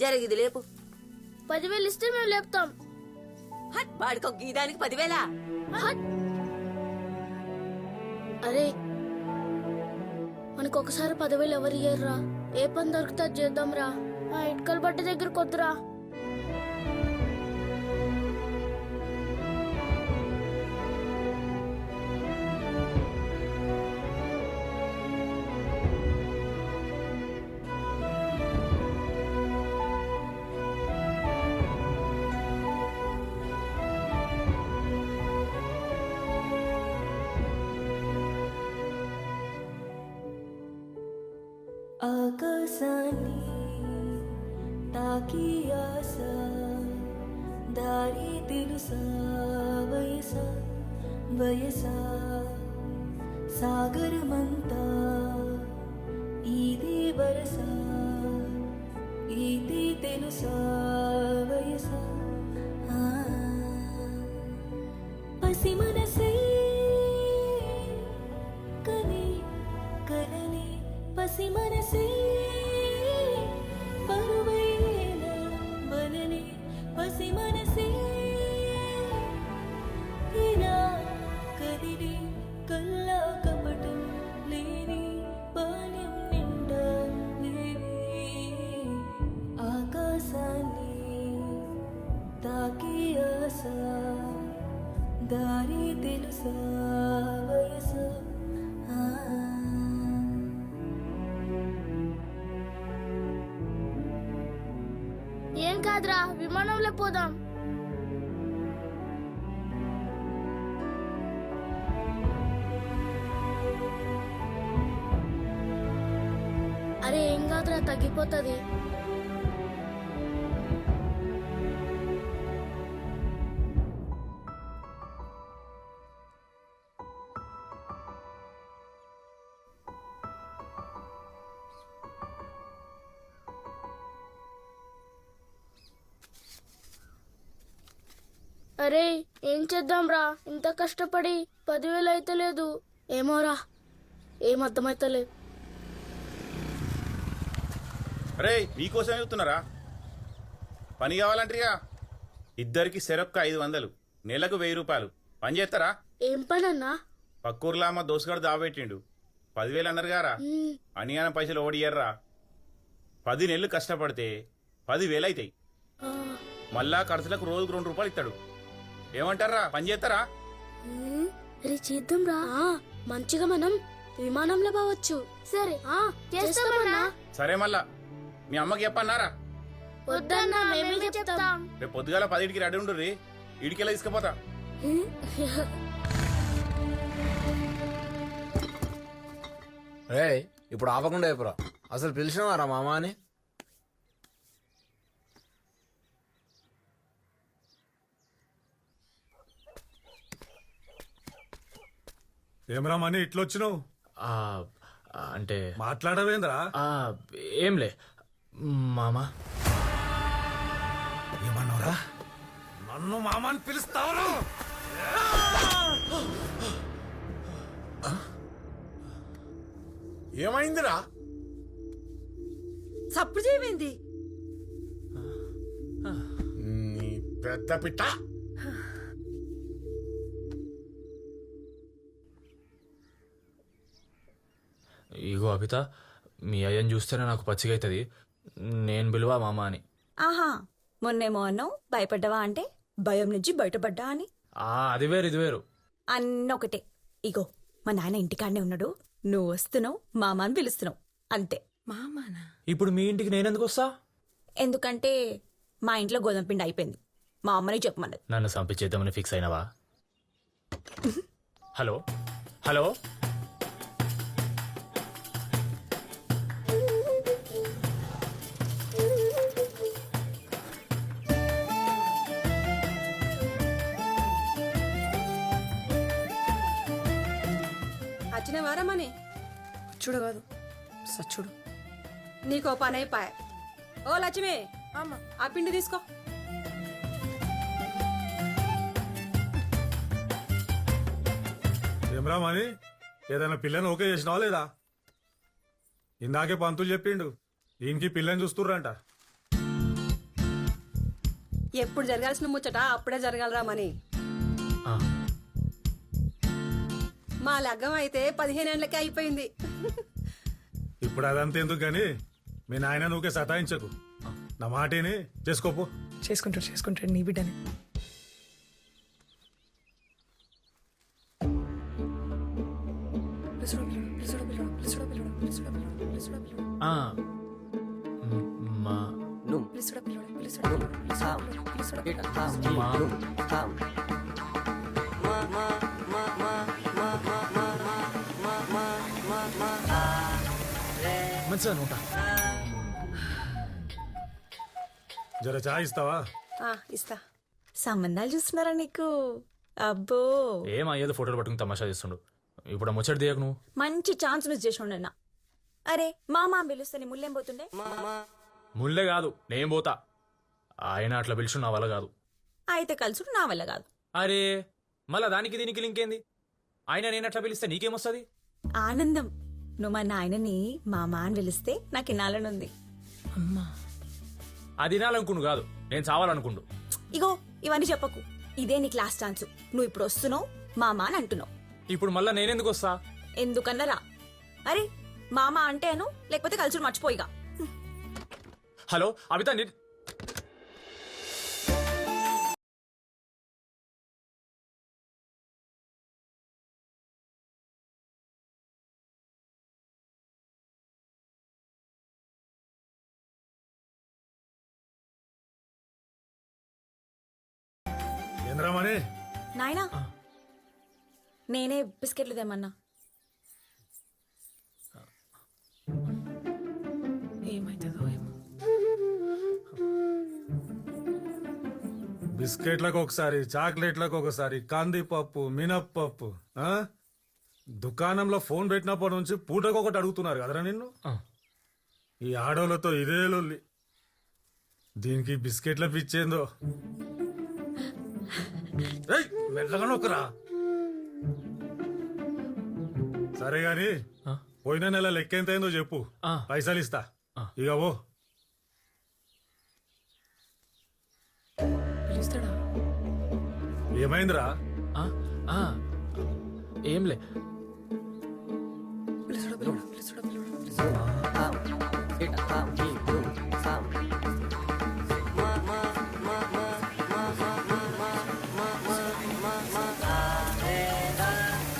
జరిగిది లేపు. పదివేలు ఇస్తే మేము లేపుతాం. హట్ వాడికి ఒక గీదానికి పదివేల? హట్. అరే మనకు ఒకసారి పదివేలు ఎవరు ఇయ్యర్రా ఏ పని దొరికితే చేద్దాంరా? ఆ ఇటుకల బట్ట దగ్గర కొద్దురా ఆకాశాన్ని తాకి ఆశ దారి తెలుసా వయస వయస సాగరమంతా ఇది వరస ఇది తెలుసా వయస ఆ, పసి మనసే కని కలని పసి మనసే కాదురా విమానంలో పోదాం. అరే ఏం కాదురా తగ్గిపోతుంది. అరే ఏం చేద్దాంరా ఇంత కష్టపడి పదివేలు అయితే లేదు. ఏమోరా ఏం అర్థమైతలేదు. అరే మీకోసం చెప్తున్నారా పని కావాలంటారుగా? ఇద్దరికి సెరొక్క ఐదు వందలు నెలకు వెయ్యి రూపాయలు. పని చేస్తారా? ఏం పని అన్నా పక్కూర్లో అమ్మ దోసుగాడు దావెట్టిండు పదివేలు అన్నారు గారా? అనియాన పైసలు ఓడియర్రా పది నెలలు కష్టపడితే పదివేలు అవుతాయి మళ్ళా ఖర్చులకు రోజుకు రెండు రూపాయలు ఇస్తాడు ఏమంటారా? పని చేస్తారా? ఉమ్, అరే చేద్దాంరా ఆ, మంచిగా మనం విమానంలో పోవచ్చు. సరే ఆ చేస్తామన్నా సరే మళ్ళా. మీ అమ్మకి చెప్పన్నారా? వద్దన్నా మేమే చెప్తాం. రేపు పొద్దుగాల పదిటికి రెడీ ఉండు రీ ఇడికెళ్ళి తీసుకుపోతా రే ఇప్పుడు ఆపకుండా చెప్పురా అసలు పిలిచినవారా మామ అని? ఏమరా మని ఇట్లొచ్చినావు? ఆ, అంటే మాట్లాడవేంద్రా? ఆ, ఏంలే. మామా? ఏమన్నావురా? నన్ను మామని పిలుస్తావురా? ఏమైందిరా? చప్పుడు చేయమైంది నీ పెద్ద పిట్ట? ఇగో అభిత మీ అయ్యని చూస్తేనే నాకు పచ్చిగా అవుతుంది నేను పిలువా మామ అని. ఆహా మొన్నేమో అన్నావు భయపడ్డావా అంటే? భయం నుంచి బయటపడ్డా అని. ఆ అది వేరు ఇది వేరు. అన్నొకటే. ఇగో మా నాన్న ఇంటికాడనే ఉన్నాడు. నువ్వు వస్తున్నావు మామ అని పిలుస్తున్నావు. అంతే. మామానా? ఇప్పుడు మీ ఇంటికి నేనెందుకు వస్తా? ఎందుకంటే మా ఇంట్లో గోధుమ పిండి అయిపోయింది. మా అమ్మని చెప్పమన్నది. నన్ను సంపించేద్దామని ఫిక్స్ అయినవా? హలో? హలో? వచ్చిన వారమని. చూడు కాదు సచ్చుడు నీకో పని అయిపోయా ఓ లక్ష్మి అమ్మ. ఆ పిండి తీసుకో. ఏమరా మని ఏదైనా పిల్లని ఓకే చేసినావా లేదా? ఇందాకే పంతులు చెప్పిండు దీనికి పిల్లని చూస్తుర్రంట. ఎప్పుడు జరగాల్సిన ముచ్చట అప్పుడే జరగాలరా మని మా లగ్గం అయితే పదిహేను ఏళ్ళకే అయిపోయింది ఇప్పుడు అదంతా ఎందుకు గాని మీ నాయన నువ్వుకే సతాయించకు నా మాటేని చేసుకోపో చేసుకుంటాడు చేసుకుంటాడు నీ బిడ్డని ఆ. మ్, మా మా మంచిగా నోట? జర చాయ్ ఇస్తావా? ఆ, ఇస్తా. సంబంధాలు చూస్తున్నారా నీకు? అబ్బో. ఏం అయ్యేది ఫోటోలు పట్టుకుని తమాషా చేస్తుండు. ఇప్పుడు ముచ్చట దియకు నువ్వు. మంచి ఛాన్స్ మిస్ చేసి ఉండన్నా అరే మా మా పిలుస్తే నీ ముళ్ళేం పోతుండే? ముల్లే కాదు నేను పోతా. ఆయన అట్లా పిలిచి నా వల్ల కాదు. అయితే కలుసుడు నా వల్ల కాదు. అరే మళ్ళా దానికి దీనికి లింక్ ఏంది? ఆయన నేను అట్లా పిలిస్తే నీకేమొస్తుంది? ఆనందం. నువ్వు మా నాయనని మామా అని పిలిస్తే నాకు ఇన్నాళ్ళనుంది అమ్మా. అది వినాలనుకుండు కాదు. నేను చావాలనుకుండు. ఇగో ఇవన్నీ చెప్పకు. ఇదే నీ క్లాస్ ఛాన్స్ నువ్వు ఇప్పుడు వస్తున్నావు మామా అని అంటున్నావు. ఇప్పుడు మళ్ళా నేనెందుకు వస్తా? ఎందుకన్నరా అరే మామ అంటేను లేకపోతే కలుసుడు మర్చిపోయిగా. హలో అమితా నీ ఏంద్రామని నాయనా. నేనే బిస్కెట్లు తెమ్మన్నా. ఏమైతుందో ఏమో. బిస్కెట్లకు ఒకసారి చాక్లెట్లకు ఒకసారి కందిపప్పు మినప్పప్పు ఆ? దుకాణంలో ఫోన్ పెట్టినప్పటి నుంచి పూటకు ఒకటి అడుగుతున్నారు కదరా నిన్ను. ఈ ఆడోళ్ళతో ఇదే లొల్లి. దీనికి బిస్కెట్ల పిచ్చేందో? మెల్లగా నొక్కరా. సరే గాని ఆ. పోయిన నెల లెక్క ఎంత అయిందో చెప్పు. ఆ. పైసలు ఇస్తా. ఆ. ఇక ఓ పిలుస్తాడా? ఏమైందిరా? ఆ, ఆ, ఏంలే. పిలుస్తాడా పిలవడా పిలుస్తాడా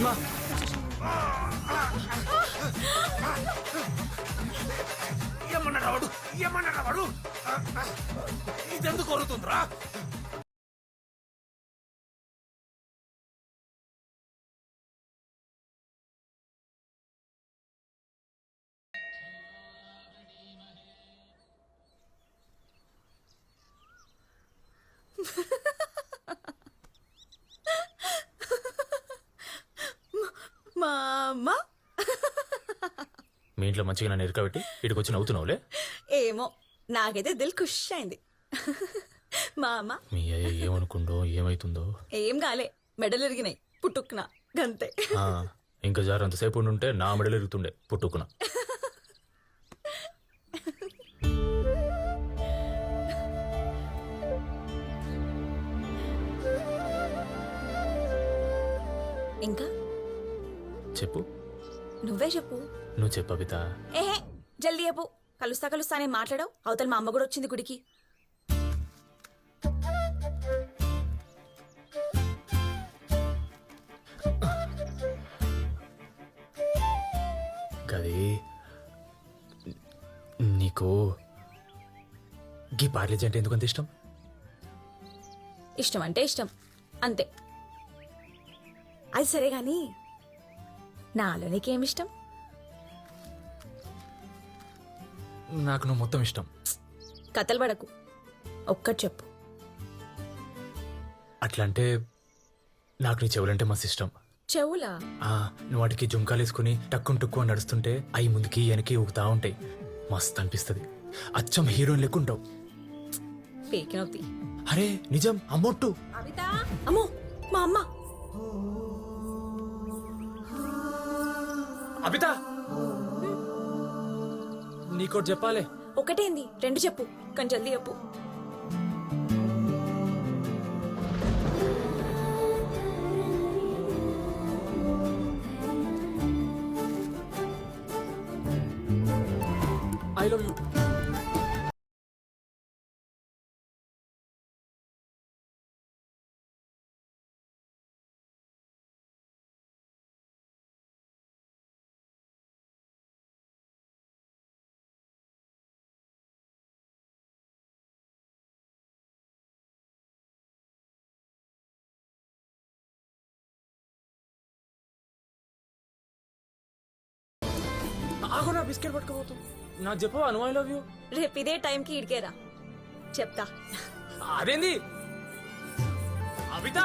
Ma. ఏమన్నాడు వాడు ఏమన్నాడు వాడు ఇదెందుకు కొరుతుందిరా ha. మీ ఇంట్లో మంచిగా నన్ను ఎరకబెట్టి ఇక్కడికి వచ్చి నవ్వుతున్నావులే? ఏమో నాకైతే దిల్ ఖుష్ అయింది మా అమ్మ మీ అయ్య ఏమనుకుండో ఏమైతుందో? ఏం కాలే మెడలు ఎరిగినాయి పుట్టుకున గంతే. ఆ, ఇంకా జారు అంతసేపు ఉండుంటే నా మెడలు ఎరుగుతుండే పుట్టుకున ఇంకా? చెప్పు. నువ్వే చెప్పు. నువ్వు చెప్పు అబిత ఏహే జల్దీ చెప్పు. కలుస్తా కలుస్తా అని మాట్లాడావు? అవతల మా అమ్మ కూడా వచ్చింది గుడికి. గది నీకు గీ పార్లేజీ అంటే ఎందుకు అంత ఇష్టం? ఇష్టం అంటే ఇష్టం. అంతే. అది సరే గాని నాలో నీకేం ఇష్టం నాకు నువ్వు మొత్తం ఇష్టం. కథలు పడకు ఒక్కటి చెప్పు. అట్లా అంటే నాకు నీ చెవులంటే మస్తు ఇష్టం. చెవులా? ఆ, నువ్వు వాటికి జుంకాలు వేసుకుని టక్కున్ టక్కు అని నడుస్తుంటే అవి ముందుకి వెనక్కి ఊగుతా ఉంటాయి. మస్తు అనిపిస్తుంది. అచ్చం హీరోయిన్ లెక్కుంటావు పేకినవుతి అరే నిజం అమ్మొట్టు అమ్మో మా అమ్మ. అబిత నీకోటి చెప్పాలి. ఒకటేంది? రెండు చెప్పు. కానీ జల్దీ చెప్పు. ఆగు నా బిస్కెట్ పట్టుకోబోతు నాకు చెప్పవా నువ్వు ఐ లవ్ యూ రేపు ఇదే టైంకి ఇడికేరా. చెప్తా. అదేంది? అవిత!